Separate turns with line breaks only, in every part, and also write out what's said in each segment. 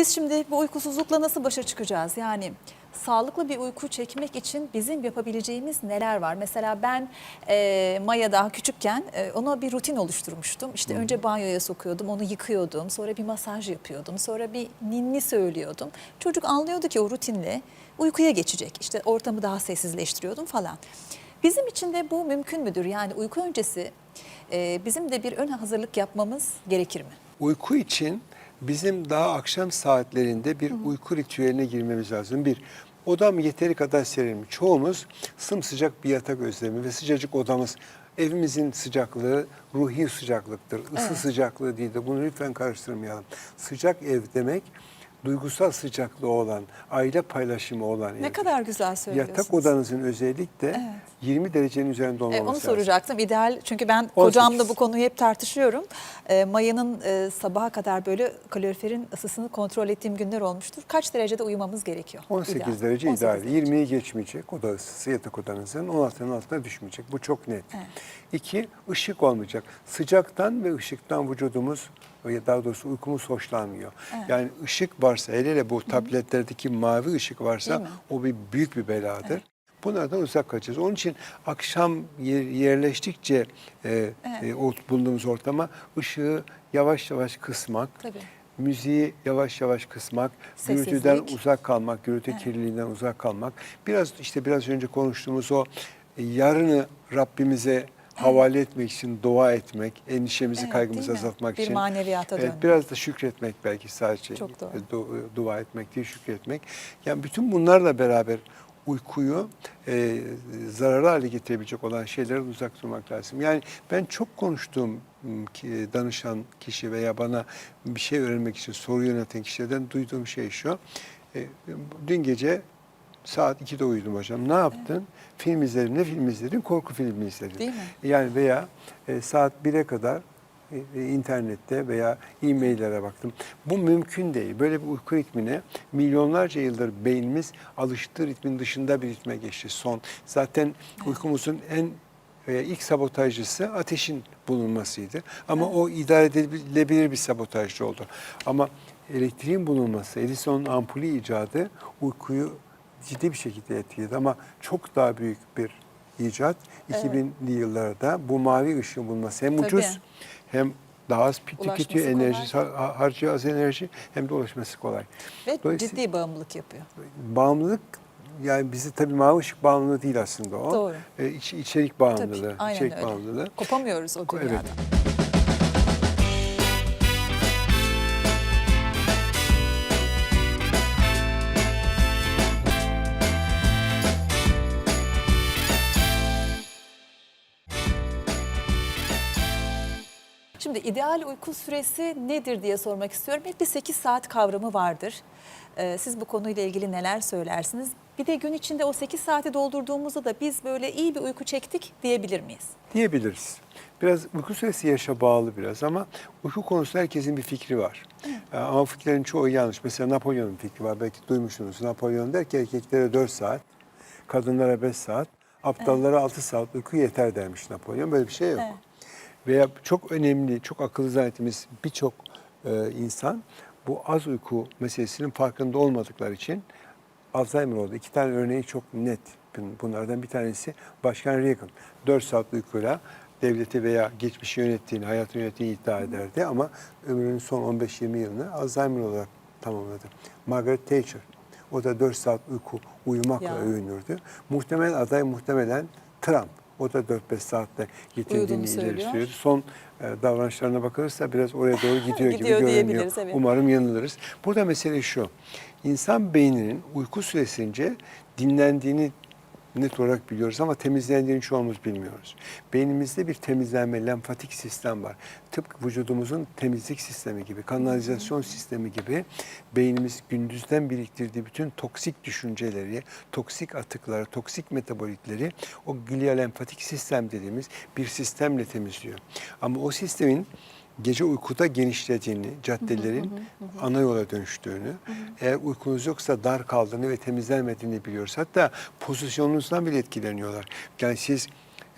Biz şimdi bu uykusuzlukla nasıl başa çıkacağız? Yani sağlıklı bir uyku çekmek için bizim yapabileceğimiz neler var? Mesela ben e, Maya daha küçükken e, ona bir rutin oluşturmuştum. İşte önce banyoya sokuyordum, onu yıkıyordum. Sonra bir masaj yapıyordum. Sonra bir ninni söylüyordum. Çocuk anlıyordu ki o rutinle uykuya geçecek. İşte ortamı daha sessizleştiriyordum falan. Bizim için de bu mümkün müdür? Yani uyku öncesi e, bizim de bir ön hazırlık yapmamız gerekir mi?
Uyku için bizim daha akşam saatlerinde bir uyku ritüeline girmemiz lazım. Bir, odam yeteri kadar serin mi? Çoğumuz sımsıcak bir yatak özlemi ve sıcacık odamız. Evimizin sıcaklığı ruhi sıcaklıktır. Isı
Evet.
sıcaklığı değil de bunu lütfen karıştırmayalım. Sıcak ev demek duygusal sıcaklığı olan, aile paylaşımı olan
Ne kadar güzel söylüyorsunuz.
Yatak odanızın özellikle
Evet.
20 derecenin üzerinde olmaması
E, onu
lazım.
soracaktım. İdeal çünkü ben
18.
kocamla bu konuyu hep tartışıyorum. E, Maya'nın e, sabaha kadar böyle kaloriferin ısısını kontrol ettiğim günler olmuştur. Kaç derecede uyumamız gerekiyor?
18
İdeal.
derece
18
ideal.
derece.
20'yi geçmeyecek oda ısısı yatak odanızın 16'nın altına düşmeyecek. Bu çok net.
Evet.
İki, ışık olmayacak. Sıcaktan ve ışıktan vücudumuz ya daha doğrusu uykumuz hoşlanmıyor. Yani ışık varsa hele hele bu tabletlerdeki mavi ışık varsa o bir büyük bir beladır. Bunlardan uzak kaçacağız. Onun için akşam yer- yerleştikçe e,
Evet.
e, bulunduğumuz ortama ışığı yavaş yavaş kısmak,
Tabii.
müziği yavaş yavaş kısmak,
Sessizlik.
gürültüden uzak kalmak, gürültü
Evet.
kirliliğinden uzak kalmak. Biraz işte biraz önce konuştuğumuz o e, yarını Rabbimize havale etmek için dua etmek, endişemizi,
Evet,
kaygımızı azaltmak
Bir
için.
maneviyata
Evet,
dönmek.
biraz da şükretmek belki sadece
Çok doğru.
e, du- dua etmek değil, şükretmek. Yani bütün bunlarla beraber uykuyu e, zararlı hale getirebilecek olan şeylerden uzak durmak lazım. Yani ben çok konuştuğum danışan kişi veya bana bir şey öğrenmek için soru yöneten kişilerden duyduğum şey şu. E, dün gece saat 2'de uyudum hocam. Ne yaptın? Film izledim. Ne film izledin? Korku filmi izledim.
Değil mi?
Yani veya e, saat 1'e kadar e, e, internette veya e-maillere baktım. Bu mümkün değil. Böyle bir uyku ritmine milyonlarca yıldır beynimiz alıştığı ritmin dışında bir ritme geçti. Son zaten uykumuzun en veya ilk sabotajcısı ateşin bulunmasıydı. Ama o idare edilebilir bir sabotajcı oldu. Ama elektriğin bulunması, Edison'un ampulü icadı uykuyu ciddi bir şekilde etkiledi. Ama çok daha büyük bir icat.
Evet.
2000'li yıllarda bu mavi ışığın bulunması hem
Tabii.
ucuz hem daha az tüketiyor, enerji har- harcıyor az enerji hem de ulaşması kolay.
Ve ciddi bağımlılık yapıyor.
Bağımlılık yani bizi tabii mavi ışık bağımlılığı değil aslında o.
Doğru.
E, iç- içerik bağımlılığı.
Tabii, aynen
içerik
öyle.
bağımlılığı.
Kopamıyoruz o
Evet.
Şimdi ideal uyku süresi nedir diye sormak istiyorum. Hep bir 8 saat kavramı vardır. Ee, Siz bu konuyla ilgili neler söylersiniz? Bir de gün içinde o 8 saati doldurduğumuzda da biz böyle iyi bir uyku çektik diyebilir miyiz?
diyebiliriz. Biraz uyku süresi yaşa bağlı biraz ama uyku konusunda herkesin bir fikri var. Ee, Ama fikirlerin çoğu yanlış. Mesela Napolyon'un fikri var. Belki duymuşsunuz. Napolyon der ki erkeklere 4 saat, kadınlara 5 saat, aptallara 6 saat uyku yeter dermiş Napolyon. Böyle bir şey yok.
Evet.
Veya çok önemli, çok akıllı zannettiğimiz birçok e, insan bu az uyku meselesinin farkında olmadıkları için Alzheimer oldu. İki tane örneği çok net. Bun- Bunlardan bir tanesi Başkan Reagan. 4 saat uykuyla devleti veya geçmişi yönettiğini, hayatını yönettiğini iddia ederdi ama ömrünün son 15-20 yılını Alzheimer olarak tamamladı. Margaret Thatcher. O da 4 saat uyku uyumakla
Ya.
övünürdü. Muhtemel aday muhtemelen Trump. O da 4-5 saatte yetindiğini ileri sürüyordu. Son e, davranışlarına bakılırsa biraz oraya doğru gidiyor, gibi
Gidiyor
görünüyor.
diyebiliriz, evet.
Umarım yanılırız. Burada mesele şu. İnsan beyninin uyku süresince dinlendiğini net olarak biliyoruz ama temizlendiğini çoğumuz bilmiyoruz. Beynimizde bir temizlenme, lenfatik sistem var. Tıpkı vücudumuzun temizlik sistemi gibi, kanalizasyon sistemi gibi beynimiz gündüzden biriktirdiği bütün toksik düşünceleri, toksik atıkları, toksik metabolitleri o glialenfatik sistem dediğimiz bir sistemle temizliyor. Ama o sistemin gece uykuda genişlediğini, caddelerin ana yola dönüştüğünü, eğer uykunuz yoksa dar kaldığını ve temizlenmediğini biliyoruz. Hatta pozisyonunuzdan bile etkileniyorlar. Yani siz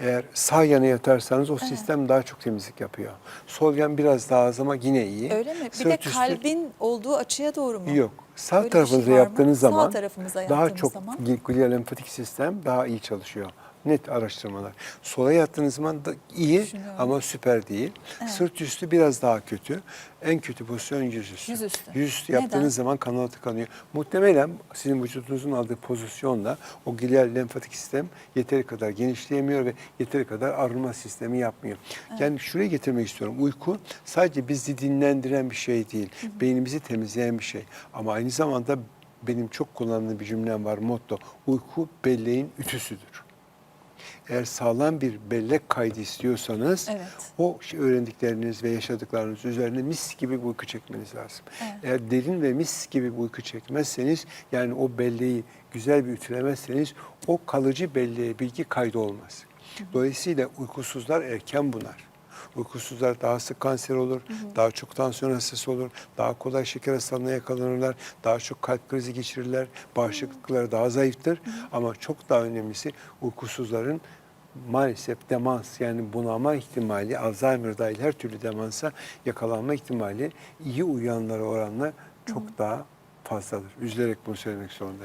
Eğer sağ yana yatarsanız o sistem daha çok temizlik yapıyor. Sol yan biraz daha az ama yine iyi.
Öyle mi? Bir de
Sırt üstü-
kalbin olduğu açıya doğru mu?
Yok. Sağ
Öyle bir
tarafınıza
şey mı?
yaptığınız
Sağ
zaman
tarafımıza
daha çok
zaman.
glial lenfatik sistem daha iyi çalışıyor. Net araştırmalar. Sola yattığınız zaman da iyi
Düşünüyorum.
ama süper değil. Sırt üstü biraz daha kötü. En kötü pozisyon yüzüstü.
Yüzüstü.
Yüzüstü
Neden?
yaptığınız zaman kanal tıkanıyor. Muhtemelen sizin vücudunuzun aldığı pozisyonla o glial lenfatik sistem yeteri kadar genişleyemiyor ve yeteri kadar arınma sistemi yapmıyor. Yani şuraya getirmek istiyorum. Uyku sadece bizi dinlendiren bir şey değil. Beynimizi temizleyen bir şey. Ama aynı zamanda benim çok kullandığım bir cümlem var, motto. Uyku belleğin ütüsüdür. Eğer sağlam bir bellek kaydı istiyorsanız
Evet.
o öğrendikleriniz ve yaşadıklarınız üzerine mis gibi bir uyku çekmeniz lazım.
Evet.
Eğer derin ve mis gibi bir uyku çekmezseniz yani o belleği güzel bir ütülemezseniz o kalıcı belleğe bilgi kaydı olmaz. Dolayısıyla uykusuzlar erken bunar. Uykusuzlar daha sık kanser olur, daha çok tansiyon hastası olur, daha kolay şeker hastalığına yakalanırlar, daha çok kalp krizi geçirirler, bağışıklıkları daha zayıftır. Ama çok daha önemlisi uykusuzların maalesef demans yani bunama ihtimali, Alzheimer dahil her türlü demansa yakalanma ihtimali iyi uyuyanlara oranla çok daha fazladır. Üzülerek bunu söylemek zorundayım.